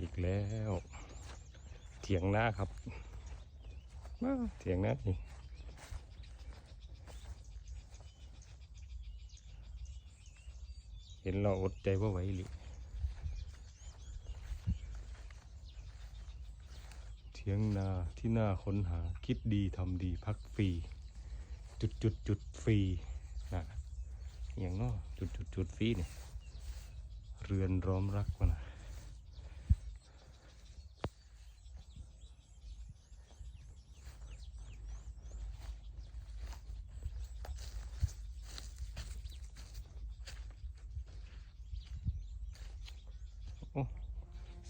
อีกแล้ว เถียงหน้าครับมาเถียงหน้านี่เห็นเราอดใจว่าไหวหรือเถียงนาที่น่าค้นหาคิดดีทำดีพักฟรีจุดจุดจุดฟรีนะอย่างนาะจุดจุดจุดฟรีเนี่ยเรือนร้อมรักวะนะ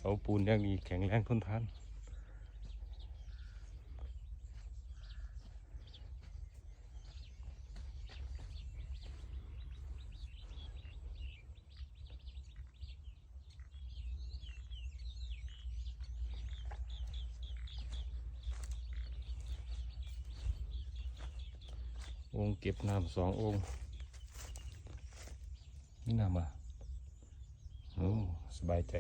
เสาปูนย่างดีแข็งแรงทนทานองค์เก็บน้ำสององค์ นี่น้ำอะโอ้สบายใจ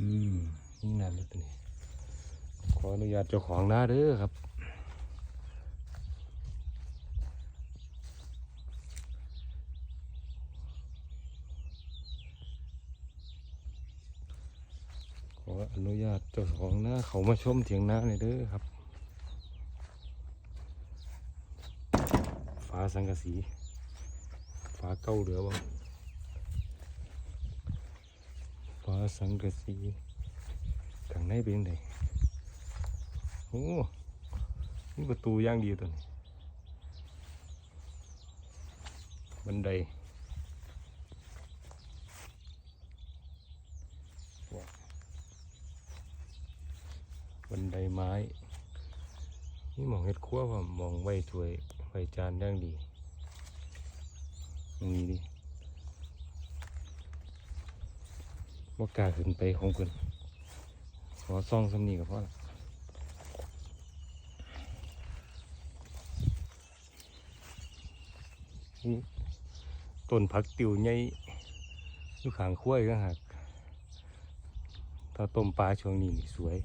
อืม นี่นานเลยตัวนี้ ขออนุญาตเจ้าของนาเด้อครับขออนุญาตเจ้าของหน้าเขามาชมเถียงนาหน่อยเด้อครับฟ้าสังกะสีฟ้าเก้าเหลือบ้างฟ้าสังกะสี ในเป็นไงโอ้นี่ประตูย่างดีตัวนี้ บันไดบันไดไม้ นี่มองเห็ดขั้วว่ามองไว้ถ้วยไว้จานย่างดีอย่างนี้ดิว่ากล้าขึ้นไปของเพิ่น อซ่องสำนีกับพ่อละนี่ต้นผักติวใหญ่อยู่ข้างขั้วอีกต่างหากถ้าต้มปลาช่วงนี้สวย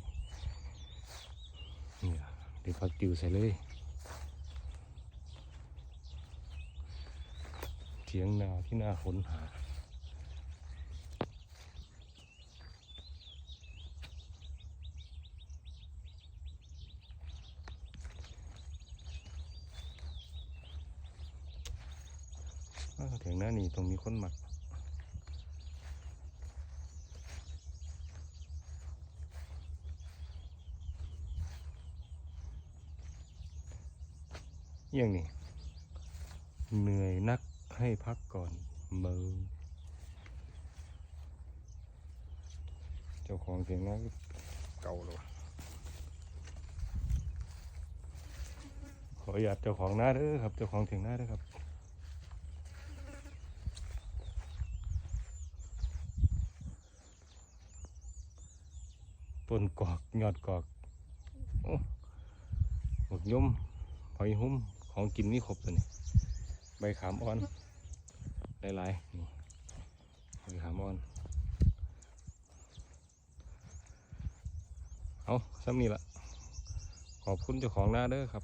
นี่ล่ะเดี๋ยวผักติวใส่เลยเถียงนาที่น่าค้นหา งน้านี่ตรงมีคนหมักอย่างนี้เหนื่อยนักให้พักก่อนเมือเจ้าของเสียงนั้นเก่าแล้ววะขออนุญาตเจ้าของหน้าเด้อครับ เจ้าของเสียงหน้าเด้อครับ ต้นกอกยอดกอกโอ้หมกยมหอยหุ้มของกินนี่ครบตัวนี่ใบขามอ่อนหลายๆนี่ใบขามอ่อนเอาซ้ำนี่ละขอบคุณเจ้าของหน้าเด้อครับ